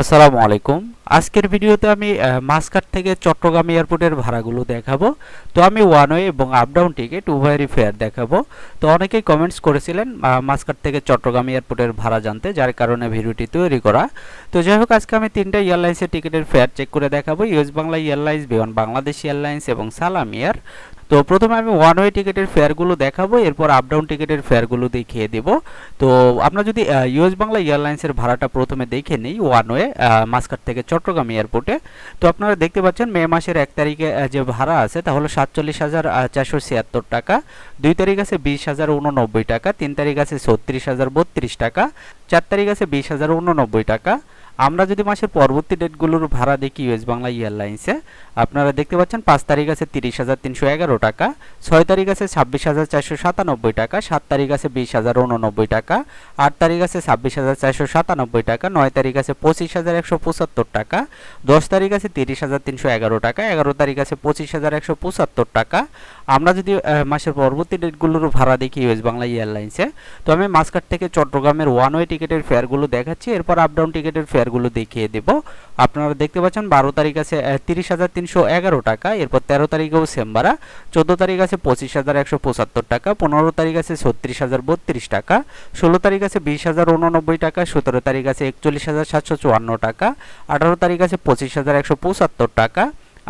আসসালামু আলাইকুম। আজকের ভিডিওতে আমি মাসকাট থেকে চট্টগ্রাম এয়ারপোর্টের ভাড়াগুলো দেখাবো। তো আমি ওয়ান ওয়ে এবং আপ ডাউন টিকিট উভয়েরই ফেয়ার দেখাবো। তো অনেকেই কমেন্টস করেছিলেন মাসকাট থেকে চট্টগ্রাম এয়ারপোর্টের ভাড়া জানতে, যার কারণে ভিডিওটি তৈরি করা। তো যাই হোক, আজকে আমি তিনটা এয়ারলাইন্সের টিকিটের ফেয়ার চেক করে দেখাবো। ইউএস বাংলা এয়ারলাইন্স বিমান বাংলাদেশ এয়ারলাইন্স এবং সালাম এয়ার তো প্রথমে আমি ওয়ান ওয়ে টিকিটের ফেয়ারগুলো দেখাবো, এরপর আপ ডাউন টিকিটের ফেয়ারগুলো দেখিয়ে দেব। তো আমরা যদি ইউএস বাংলা এয়ারলাইন্সের ভাড়াটা প্রথমে দেখে নিই ওয়ান ওয়ে মাসকাট থেকে চট্টগ্রাম এয়ারপোর্টে তো আপনারা দেখতে পাচ্ছেন মে মাসের এক তারিখে যে ভাড়া আছে, তা হলো সাতচল্লিশ হাজার চারশো ছিয়াত্তর টাকা। দুই তারিখ আছে বিশ হাজার উননব্বই টাকা, তিন তারিখ আছে ছত্রিশ হাজার বত্রিশ টাকা, চার তারিখ আছে বিশ হাজার উননব্বই টাকা। আমরা যদি মাসের পরবর্তী ডেটগুলোর ভাড়া দেখি ইউএস বাংলা এয়ারলাইন্সে, আপনারা দেখতে পাচ্ছেন পাঁচ তারিখ আছে তিরিশ হাজার তিনশো এগারো টাকা, ছয় তারিখ আছে ছাব্বিশ হাজার চারশো সাতানব্বই টাকা, সাত তারিখ আছে বিশ হাজার উননব্বই টাকা, আট তারিখ আছে ছাব্বিশ হাজার চারশো সাতানব্বই টাকা, নয় তারিখ আছে পঁচিশ হাজার একশো পঁচাত্তর টাকা, দশ তারিখ আছে তিরিশ হাজার তিনশো এগারো টাকা, এগারো তারিখ আছে পঁচিশ হাজার একশো পঁচাত্তর টাকা। আমরা যদি মাসের পরবর্তী ডেটগুলোর ভাড়া দেখি ইউএস বাংলা এয়ারলাইন্সে, তো আমি মাসকাট থেকে চট্টগ্রামের ওয়ান ওয়ে টিকিটের ফেয়ারগুলো দেখাচ্ছি, এরপর আপ ডাউন টিকিটের ফেয়ারগুলো দেখিয়ে দেব। আপনারা দেখতে পাচ্ছেন বারো তারিখ আছে তিরিশ হাজার তিনশো এগারো টাকা, এরপর তেরো তারিখেও সেম্বারা, চোদ্দ তারিখ আছে পঁচিশ হাজার একশো পঁচাত্তর টাকা, পনেরো তারিখ আছে ছত্রিশ হাজার বত্রিশ টাকা, ষোলো তারিখ আছে বিশ হাজার উননব্বই টাকা, সতেরো তারিখ আছে একচল্লিশ হাজার সাতশো চুয়ান্ন টাকা, আঠারো তারিখ আছে পঁচিশ হাজার একশো পঁচাত্তর টাকা।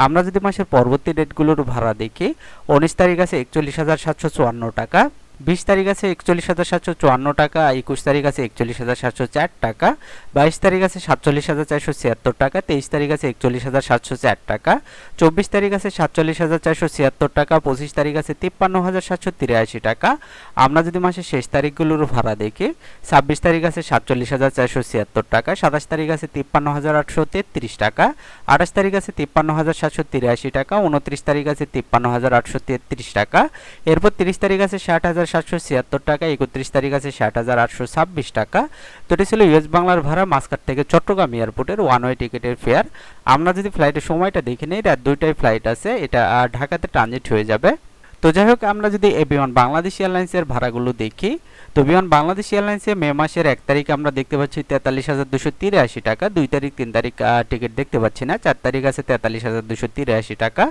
আমরা যদি মাসের পরবর্তী ডেটগুলোর ভাড়া দেখি, উনিশ তারিখ আছে একচল্লিশ হাজার সাতশো চুয়ান্ন টাকা বিশ তারিখ আছে একচল্লিশ হাজার সাতশো চুয়ান্ন টাকা একুশ তারিখ আছে একচল্লিশ হাজার সাতশো চার টাকা বাইশ তারিখ আছে সাতচল্লিশ হাজার চারশো ছিয়াত্তর টাকা তেইশ তারিখ আছে একচল্লিশ হাজার সাতশো চার টাকা চব্বিশ তারিখ আছে সাতচল্লিশ হাজার চারশো ছিয়াত্তর টাকা পঁচিশ তারিখ আছে তিপ্পান্ন হাজার সাতশো তিরাশি টাকা আমরা যদি মাসের শেষ তারিখগুলোর ভাড়া দেখি ছাব্বিশ তারিখ আছে সাতচল্লিশ হাজার চারশো ছিয়াত্তর টাকা সাতাশ তারিখ আছে তিপ্পান্ন হাজার আটশো তেত্রিশ টাকা আঠাশ তারিখ আছে তিপ্পান্ন হাজার সাতশো তিরাশি টাকা উনত্রিশ তারিখ আছে তিপ্পান্ন হাজার আটশো তেত্রিশ টাকা এরপর তিরিশ তারিখ আছে ষাট হাজার সাতশো ছিয়াত্তর টাকা, একত্রিশ তারিখ আছে ষাট হাজার আটশো ছাব্বিশ টাকা। তো এটি ছিল ইউএস বাংলার ভাড়া মাসকাট থেকে চট্টগ্রাম এয়ারপোর্টের ওয়ান ওয়ে টিকিটের ফেয়ার আমরা যদি ফ্লাইটের সময়টা দেখে নিই, রাত দুইটায় ফ্লাইট আছে, এটা ঢাকাতে ট্রানজিট হয়ে যাবে। তো যাই হোক, আমরা যদি এ বিমান বাংলাদেশ এয়ারলাইন্সের ভাড়াগুলো দেখি তো বিমান বাংলাদেশ এয়ারলাইন্সে মে মাসের এক তারিখ আমরা দেখতে পাচ্ছি তেতাল্লিশ হাজার দুশো তিরাশি টাকা। দুই তারিখ, তিন তারিখ টিকিট দেখতে পাচ্ছি না। চার তারিখ আছে তেতাল্লিশ হাজার দুশো তিরাশি টাকা।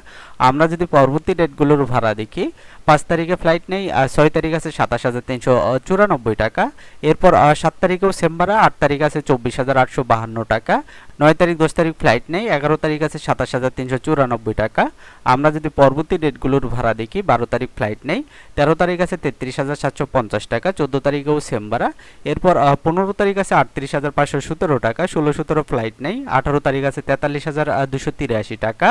আমরা যদি পরবর্তী ডেটগুলোর ভাড়া দেখি, পাঁচ তারিখে ফ্লাইট নেই ছয় তারিখ আছে সাতাশ হাজার তিনশো চুরানব্বই টাকা। এরপর সাত তারিখেও সেম্বারা আট তারিখ আছে চব্বিশ হাজার আটশো বাহান্ন টাকা। নয় তারিখ, দশ তারিখ ফ্লাইট নেই, এগারো তারিখ আছে সাতাশ হাজার তিনশো চুরানব্বই টাকা। আমরা যদি পরবর্তী ডেটগুলোর ভাড়া দেখি, বারো তারিখ ফ্লাইট নেই, তেরো তারিখ আছে তেত্রিশ হাজার সাতশো পঞ্চাশ টাকা, চোদ্দ তারিখেও সেম্বারা এরপর পনেরো তারিখ আছে আটত্রিশ হাজার পাঁচশো সতেরো টাকা, ষোলো সতেরো ফ্লাইট নেই, আঠারো তারিখ আছে তেতাল্লিশ হাজার দুশো তিরাশি টাকা।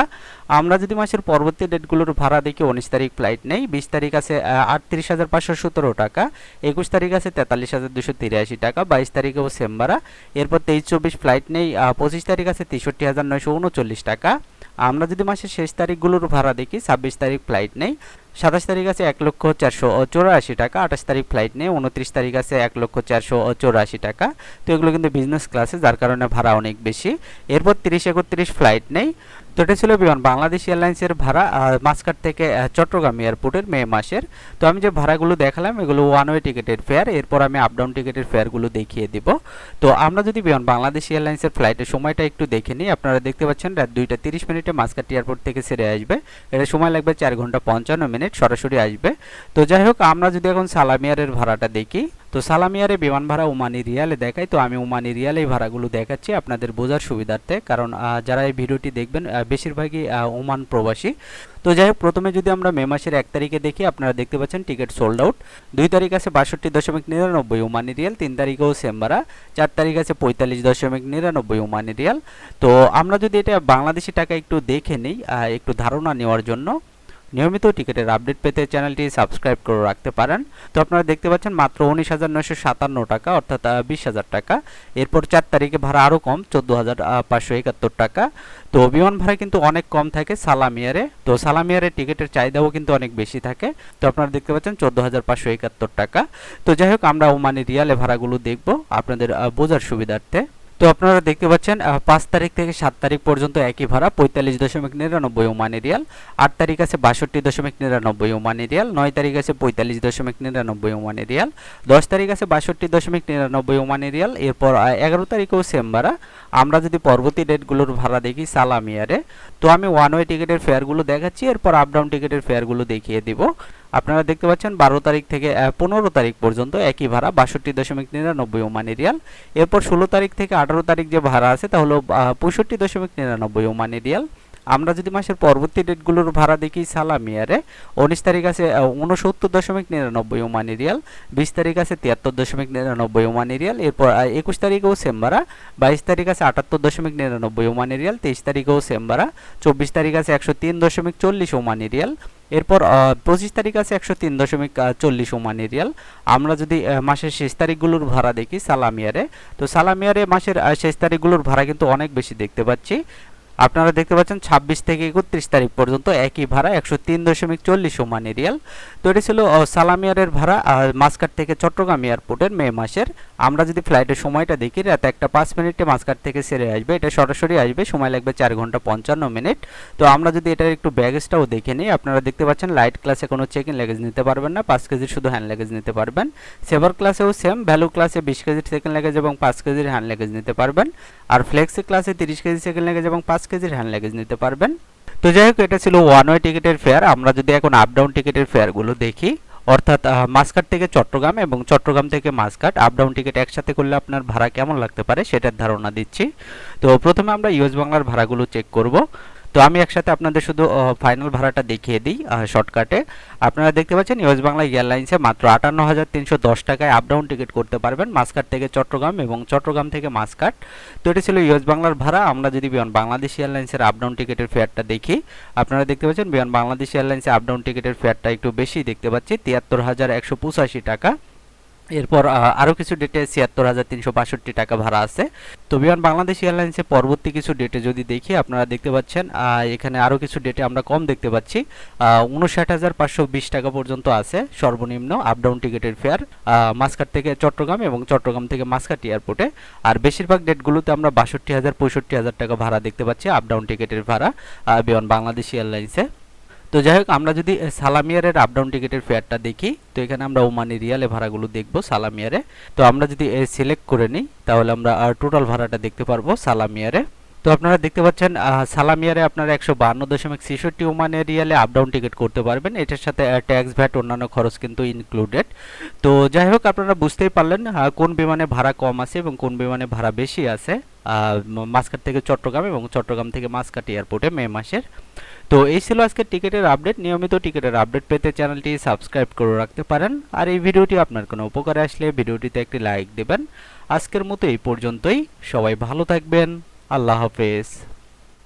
আমরা যদি মাসের পরবর্তী ডেটগুলোর ভাড়া দেখি, উনিশ তারিখ ফ্লাইট নেই, বিশ তারিখ আছে আটত্রিশ হাজার পাঁচশো সতেরো টাকা, একুশ তারিখ আছে তেতাল্লিশ হাজার দুশো তিরাশি টাকা, বাইশ তারিখেও সেম্বারা এরপর তেইশ, চব্বিশ ফ্লাইট নেই পঁচিশ তারিখ আছে তেষট্টি হাজার নয়শো উনচল্লিশ টাকা। আমরা যদি মাসের শেষ তারিখগুলোর ভাড়া দেখি, ছাব্বিশ তারিখ ফ্লাইট নেই। সাতাশ তারিখ আছে এক লক্ষ চারশো চৌরাশি টাকা, আঠাশ তারিখ ফ্লাইট নেই, উনত্রিশ তারিখ আছে এক লক্ষ চারশো চৌরাশি টাকা। তো এগুলো কিন্তু বিজনেস ক্লাসে যার কারণে ভাড়া অনেক বেশি। এরপর তিরিশ একত্রিশ ফ্লাইট নেই। তো এটা ছিল বিমান, বাংলাদেশ এয়ারলাইন্সের ভাড়া মাসকাট থেকে চট্টগ্রাম এয়ারপোর্টের মে মাসের। তো আমি যে ভাড়াগুলো দেখালাম, এগুলো ওয়ান ওয়ে টিকিটের ফেয়ার এরপর আমি আপ ডাউন টিকিটের ফেয়ারগুলো দেখিয়ে দিব। তো আমরা যদি বিমান, বাংলাদেশ এয়ারলাইন্সের ফ্লাইটের সময়টা একটু দেখে নিই, আপনারা দেখতে পাচ্ছেন রাত দুইটা তিরিশ মিনিটে মাসকাট এয়ারপোর্ট থেকে ছেড়ে আসবে। এটা সময় লাগবে চার ঘণ্টা পঞ্চান্ন মিনিট। সরাসরি আসবে। তো যাই হোক, আমরা যদি এখন সালামিয়ারের ভাড়াটা দেখি, তো সালামিয়ারে বিমান ভাড়া ওমানি রিয়ালে দেখাই তো আমি ওমানি রিয়ালে এই ভাড়াগুলো দেখাচ্ছি আপনাদের বোঝার সুবিধার্থে, কারণ যারা এই ভিডিওটি দেখবেন বেশিরভাগই ওমান প্রবাসী। তো যাই হোক, প্রথমে যদি আমরা মে মাসের এক তারিখে দেখি, আপনারা দেখতে পাচ্ছেন টিকিট সোল্ড আউট দুই তারিখ আছে বাষট্টি দশমিক নিরানব্বই ওমানি রিয়াল, তিন তারিখেও সেম্বারা চার তারিখ আছে পঁয়তাল্লিশ দশমিক নিরানব্বই ওমানি রিয়াল। তো আমরা যদি এটা বাংলাদেশি টাকা একটু দেখে নিই একটু ধারণা নেওয়ার জন্য নিয়মিত টিকিটের আপডেট পেতে চ্যানেলটি সাবস্ক্রাইব করে রাখতে পারেন। তো আপনারা দেখতে পাচ্ছেন মাত্র উনিশ হাজার নয়শো সাতান্ন টাকা, অর্থাৎ বিশ হাজার টাকা। এরপর চার তারিখে ভাড়া আরও কম, চোদ্দ হাজার পাঁচশো একাত্তর টাকা। তো বিমান ভাড়া কিন্তু অনেক কম থাকে সালামিয়ারে তো সালামিয়ারে টিকিটের চাহিদাও কিন্তু অনেক বেশি থাকে। তো আপনারা দেখতে পাচ্ছেন চোদ্দ হাজার পাঁচশো একাত্তর টাকা। তো যাই হোক, আমরা ওমানি রিয়ালে ভাড়াগুলো দেখব। আপনাদের বোঝার সুবিধার্থে। তো আপনারা দেখতে পাচ্ছেন পাঁচ তারিখ থেকে সাত তারিখ পর্যন্ত একই ভাড়া, পঁয়তাল্লিশ দশমিক নিরানব্বই ওমানি রিয়াল। আট তারিখ আছে বাষট্টি দশমিক নিরানব্বই ওমানি রিয়াল। নয় তারিখ আছে পঁয়তাল্লিশ দশমিক নিরানব্বই ওমানি রিয়াল। দশ তারিখ আছে বাষট্টি দশমিক নিরানব্বই ওমানি রিয়াল। এরপর এগারো তারিখেও সেম ভাড়া। আমরা যদি পরবর্তী ডেটগুলোর ভাড়া দেখি, সালামিয়ারে, তো আমি ওয়ান ওয়ে টিকিটের ফেয়ারগুলো দেখাচ্ছি। এরপর আপ ডাউন টিকিটের ফেয়ারগুলো দেখিয়ে দিব। আপনারা দেখতে পাচ্ছেন বারো তারিখ থেকে পনেরো তারিখ পর্যন্ত একই ভাড়া, বাষট্টি দশমিক নিরানব্বই ওমানি রিয়াল। এরপর ষোলো তারিখ থেকে আঠারো তারিখ যে ভাড়া আছে, তা হলো পঁয়ষট্টি দশমিক নিরানব্বই ওমানি রিয়াল। আমরা যদি মাসের পরবর্তী ডেটগুলোর ভাড়া দেখি, সালাম সালামিয়ারে উনিশ তারিখ আছে উনসত্তর দশমিক নিরানব্বই ওমানি রিয়াল, বিশ তারিখ আছে তিয়াত্তর দশমিক নিরানব্বই ওমানি রিয়াল, এরপর একুশ তারিখেও সেম ভাড়া, বাইশ তারিখ আছে আটাত্তর দশমিক নিরানব্বই ওমানি রিয়াল, তেইশ তারিখেও সেম ভাড়া, চব্বিশ তারিখ আছে একশো তিন দশমিক চল্লিশ ওমানি রিয়াল এরপর পঁচিশ তারিখ আছে একশো তিন দশমিক চল্লিশ ওমানি রিয়াল আমরা যদি মাসের শেষ তারিখগুলোর ভাড়া দেখি, সালামিয়ারে, তো সালামিয়ারে মাসের শেষ তারিখগুলোর ভাড়া কিন্তু অনেক বেশি দেখতে পাচ্ছি। আপনারা দেখতে পাচ্ছেন ছাব্বিশ থেকে একত্রিশ তারিখ পর্যন্ত একই ভাড়া একশো তিন দশমিক চল্লিশ ওমানি রিয়াল। তো এটি ছিল সালামিয়ারের ভাড়া, আর মাসকাট থেকে চট্টগ্রাম এয়ারপোর্টের মে মাসের। আমরা যদি ফ্লাইটের সময়টা দেখি, রাত একটা পাঁচ মিনিটে মাসকাট থেকে সেরে আসবে, এটা সরাসরি আসবে, সময় লাগবে চার ঘণ্টা পঞ্চান্ন মিনিট। তো আমরা যদি এটার একটু ব্যাগেজটাও দেখে নিই, আপনারা দেখতে পাচ্ছেন লাইট ক্লাসে কোনো চেক ইন লেগেজ নিতে পারবেন না, পাঁচ কেজির শুধু হ্যান্ড লেগেজ নিতে পারবেন। সেভার ক্লাসেও সেম ভ্যালু ক্লাসে বিশ কেজির সেকেন্ড লেগেজ এবং পাঁচ কেজির হ্যান্ড লেগেজ নিতে পারবেন। আর ফ্লেক্সি ক্লাসে তিরিশ কেজি সেকেন্ড লেগেজ এবং পাঁচ কেজির হ্যান্ড লেগেজ নিতে পারবেন। তো যাই হোক এটা ছিল ওয়ান ওয়ে টিকিটের ফেয়ার আমরা যদি এখন আপ ডাউন টিকিটের ফেয়ারগুলো দেখি, অর্থাৎ মাসকাট থেকে চট্টগ্রাম এবং চট্টগ্রাম থেকে মাসকাট আপ ডাউন টিকিট একসাথে করলে আপনার ভাড়া কেমন লাগতে পারে সেটার ধারণা দিচ্ছি। তো প্রথমে আমরা ইউএস বাংলার ভাড়াগুলো চেক করব। তো আমি একসাথে আপনাদের শুধু ফাইনাল ভাড়াটা দেখিয়ে দিই শর্টকাটে আপনারা দেখতে পাচ্ছেন ইউএস বাংলা এয়ারলাইন্সে মাত্র আটান্ন হাজার তিনশো দশ টাকায় আপ ডাউন টিকিট করতে পারবেন মাসকাট থেকে চট্টগ্রাম এবং চট্টগ্রাম থেকে মাসকাট তো এটি ছিল ইউএস বাংলার ভাড়া, আমরা যদি বিয়ন বাংলাদেশ এয়ারলাইন্সের আপ ডাউন টিকিটের ফেয়ারটা দেখি, আপনারা দেখতে পাচ্ছেন বিয়ন বাংলাদেশ এয়ারলাইন্সে আপ ডাউন টিকিটের ফেয়ারটা একটু বেশি দেখতে পাচ্ছি, তিয়াত্তর হাজার একশো পঁচাশি টাকা। এরপর আরও কিছু ডেটে ছিয়াত্তর হাজার তিনশো বাষট্টি টাকা ভাড়া আছে। তো বিমান বাংলাদেশ এয়ারলাইন্সের পরবর্তী কিছু ডেটে যদি দেখি, আপনারা দেখতে পাচ্ছেন এখানে আরও কিছু ডেটে আমরা কম দেখতে পাচ্ছি। উনষাট হাজার পাঁচশো বিশ টাকা পর্যন্ত আছে, সর্বনিম্ন আপ ডাউন টিকিটের ফেয়ার মাসকাট থেকে চট্টগ্রাম এবং চট্টগ্রাম থেকে মাসকাট এয়ারপোর্টে আর বেশিরভাগ ডেটগুলোতে আমরা বাষট্টি হাজার পঁয়ষট্টি হাজার টাকা ভাড়া দেখতে পাচ্ছি আপ ডাউন টিকিটের ভাড়া বিমান বাংলাদেশ এয়ারলাইন্সে। তো যাই হোক, আমরা যদি সালামিয়ারের আপ ডাউন টিকিটের ফেয়ারটা দেখি, তো এখানে আমরা ওমানি রিয়ালে ভাড়াগুলো দেখব সালামিয়ারে। তো আমরা যদি সিলেক্ট করে নিই, তাহলে আমরা টোটাল ভাড়াটা দেখতে পারব সালামিয়ারে। তো আপনারা দেখতে পাচ্ছেন সালামিয়ারে আপনারা একশো বান্ন দশমিক ছেষট্টি ওমানি রিয়ালে আপডাউন টিকিট করতে পারবেন। এটার সাথে ট্যাক্স ভ্যাট অন্যান্য খরচ কিন্তু ইনক্লুডেড তো যাই হোক, আপনারা বুঝতেই পারলেন কোন বিমানে ভাড়া কম আছে এবং কোন বিমানে ভাড়া বেশি আছে। মাসকাট থেকে চট্টগ্রাম এবং চট্টগ্রাম থেকে মাসকাট এয়ারপোর্টে মে মাসের। তো এই ছিল আজকের টিকিটের আপডেট নিয়মিত টিকিটের আপডেট পেতে চ্যানেলটি সাবস্ক্রাইব করে রাখতে পারেন। আর এই ভিডিওটি আপনার কোনো উপকারে আসলে, ভিডিওটিতে একটি লাইক দেবেন। আজকের মতো এই পর্যন্তই। সবাই ভালো থাকবেন। আল্লাহ হাফেজ।